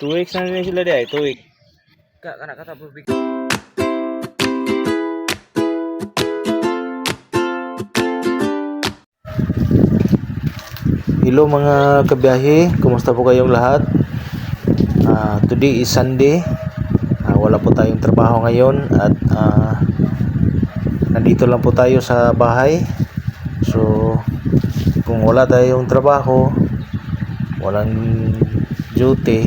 Two weeks na rin sila ay, two weeks. Ka, kana kata big. Hello mga kabiyahe, kumusta po kayong lahat? Ah, today is Sunday. Ah, wala po tayong trabaho ngayon at ah, nandito lang po tayo sa bahay. So, kung wala tayong trabaho, walang duty.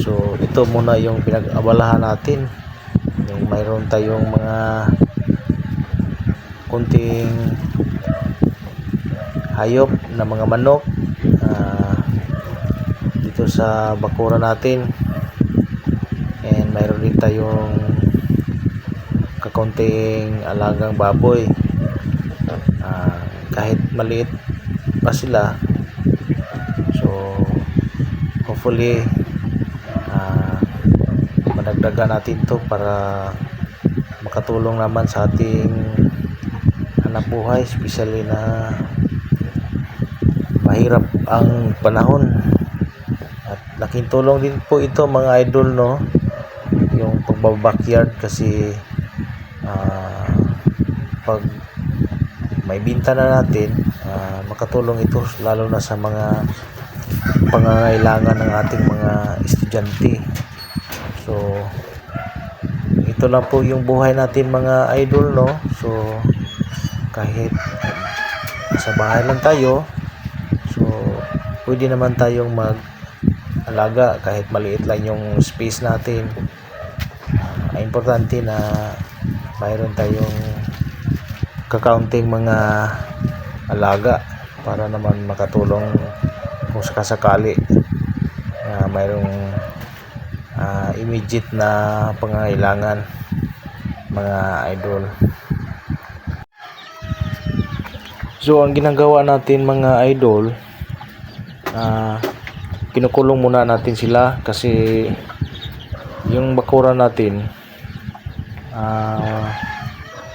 So, ito muna yung pinag-abalahan natin. Yung mayroon tayong mga kunting hayop na mga manok ah, dito sa bakura natin. And mayroon din tayong kakunting alagang baboy. Ah, kahit maliit pa sila. So hopefully madagdagan natin to para makatulong naman sa ating hanap buhay especially na mahirap ang panahon. At laking tulong din po ito mga idol no? Yung pagbabackyard kasi ah, pag may binta na natin ah, makatulong ito lalo na sa mga pangangailangan ng ating mga estudyante so ito lang po yung buhay natin mga idol no so kahit sa bahay lang tayo So, pwede naman tayong mag alaga kahit maliit lang yung space natin. Ah, importante na mayroon tayong kakaunting mga alaga para naman makatulong kung sakasakali na mayroong ah, immediate na pangangailangan mga idol. So ang ginagawa natin mga idol, ah kinukulong muna natin sila kasi yung bakura natin ah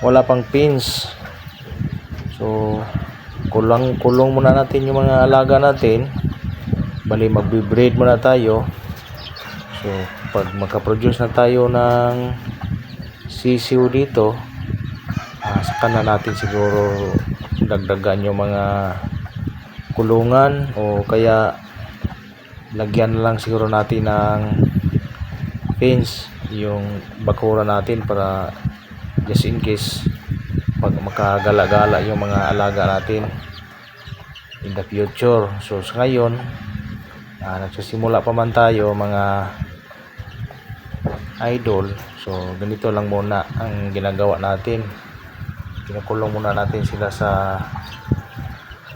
wala pang pins. So kulang kulong muna natin yung mga alaga natin. Bali magbe-breed muna tayo. So pag makaproduce na tayo ng sisiw dito, ah, saka na natin siguro dagdagan yung mga kulungan o kaya lagyan lang siguro natin ng fence yung bakura natin para just in case pag makagala-gala yung mga alaga natin in the future. So sa ngayon ah, nagsisimula pa man tayo mga idol. So ganito lang muna ang ginagawa natin. Kinukulong muna natin sila sa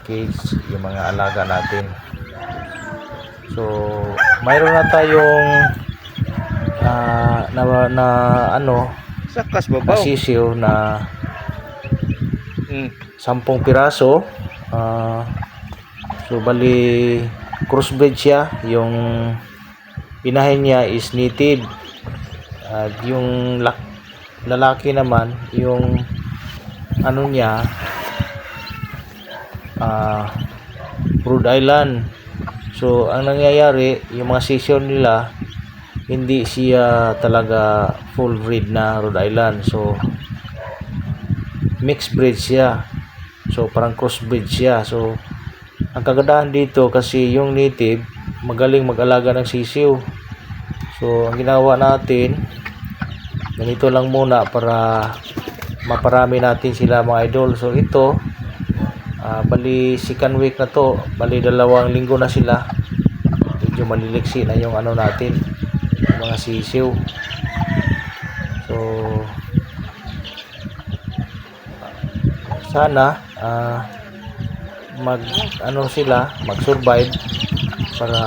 cage yung mga alaga natin. So mayroon na tayong ah, na, na ano Sakas ba na sisiw na Mm. sampung piraso. Ah, so bali crossbreed siya. Yung inahin niya is native at yung lak- lalaki naman yung ano niya ah Rhode Island. So ang nangyayari yung mga session nila hindi siya talaga full breed na Rhode Island. So mixed breed siya. So parang crossbreed siya. So ang kagandahan dito kasi yung native magaling mag-alaga ng sisiw. So ang ginawa natin ganito lang muna para maparami natin sila mga idol. So ito ah, bali second week na to. Bali dalawang linggo na sila. Medyo maliliksi na yung ano natin yung mga sisiw. So sana ah, mag ano sila mag survive para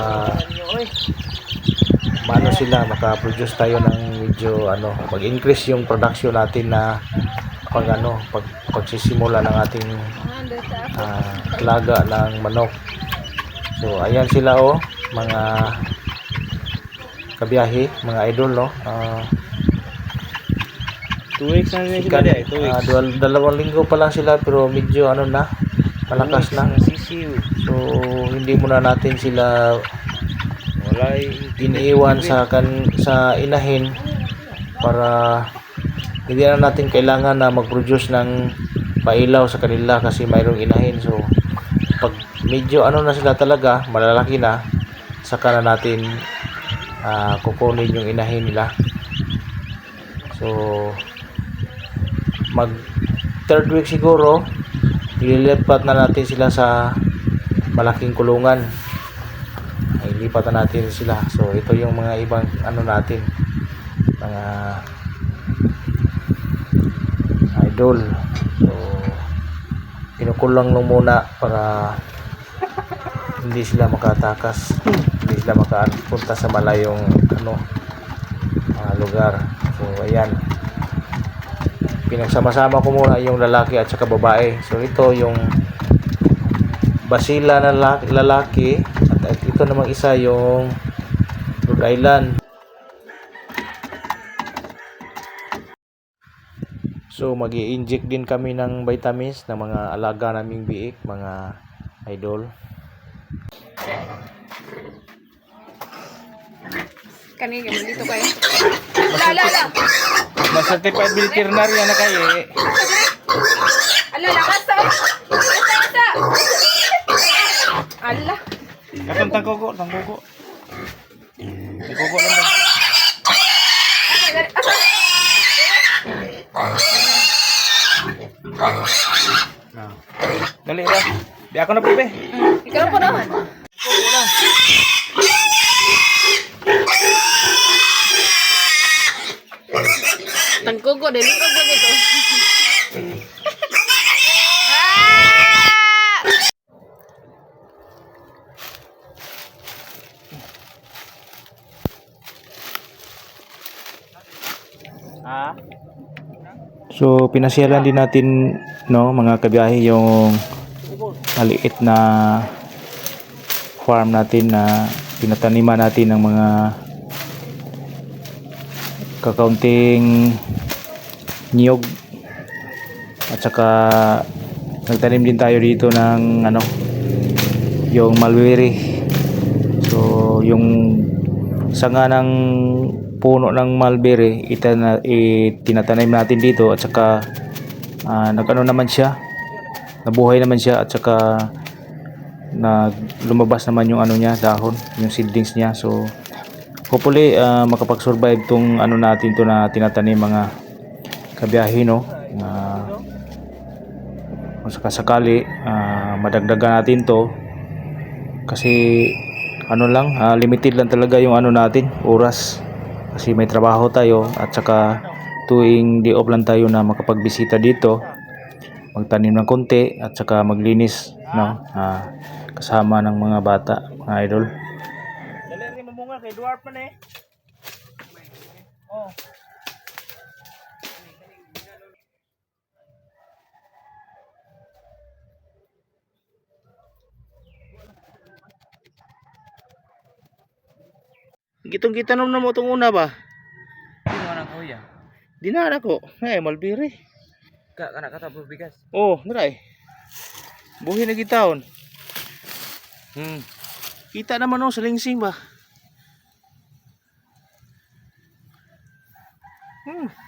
maano sila maka-produce tayo ng medyo ano mag-increase yung production natin na pag ano pag pagsisimula ng ating ah, alaga ng manok. So ayan sila oh mga kabiyahe mga idol no? Ah, Two weeks na rin sila weeks. dal- dalawang linggo pa lang sila pero medyo ano na malakas na Sisiw. so hindi muna natin sila Walay. iniiwan sa kan sa inahin para hindi na natin kailangan na mag-produce ng pailaw sa kanila kasi mayroong inahin. So pag medyo ano na sila talaga malalaki na saka na natin ah, kukunin yung inahin nila. So mag third week siguro ililipat na natin sila sa malaking kulungan. Ay lipat na natin sila. So ito yung mga ibang ano natin. Mga idol. So kinukulang lang muna para hindi sila makatakas. Hindi sila makapunta sa malayong ano ah, lugar. So ayan pinagsama-sama ko muna yung lalaki at saka babae. So ito yung basila na lalaki, at ito namang isa yung Rhode Island. So mag inject din kami ng vitamins ng mga alaga naming biik, mga idol. Kanina, dito kayo. Ala, ala, ala. Ma-certified veterinary na kayo eh. Ala, lakas sa. Asa, asa. Ala. Katong tangkuko, tangkuko. Tangkuko lang. Asa. Ah. Dali ra. Di ako na po be. Ikaw po naman. Tangkugo, dali ko ba dito? Ah! So pinasyalan din natin no mga kabiyahe yung maliit na farm natin na pinataniman natin ng mga kakaunting niyog. At saka nagtanim din tayo dito ng ano yung mulberry. So yung sanga ng puno ng mulberry itana, itinatanim natin dito. At saka ah, nagano naman siya nabuhay naman siya. At saka nag lumabas naman yung ano niya dahon yung seedlings niya. So hopefully ah, makapag-survive tong ano natin to na tinatanim mga kabiyahe no? Na kung sakasakali ah, madagdagan natin to. Kasi ano lang ah, limited lang talaga yung ano natin oras. Kasi may trabaho tayo at saka tuwing day off lang tayo na makapagbisita dito magtanim ng konti at saka maglinis no? Ah, kasama ng mga bata mga idol Dali rin mamunga kay dwarf man eh. Oh. gitong kita na mo itong una ba Hindi mo nang kuya. di na na ko eh malbiri Ka kana kata bigas. oh naray buhi na gitaon Hmm. kita naman oh sa lingsing ba hmm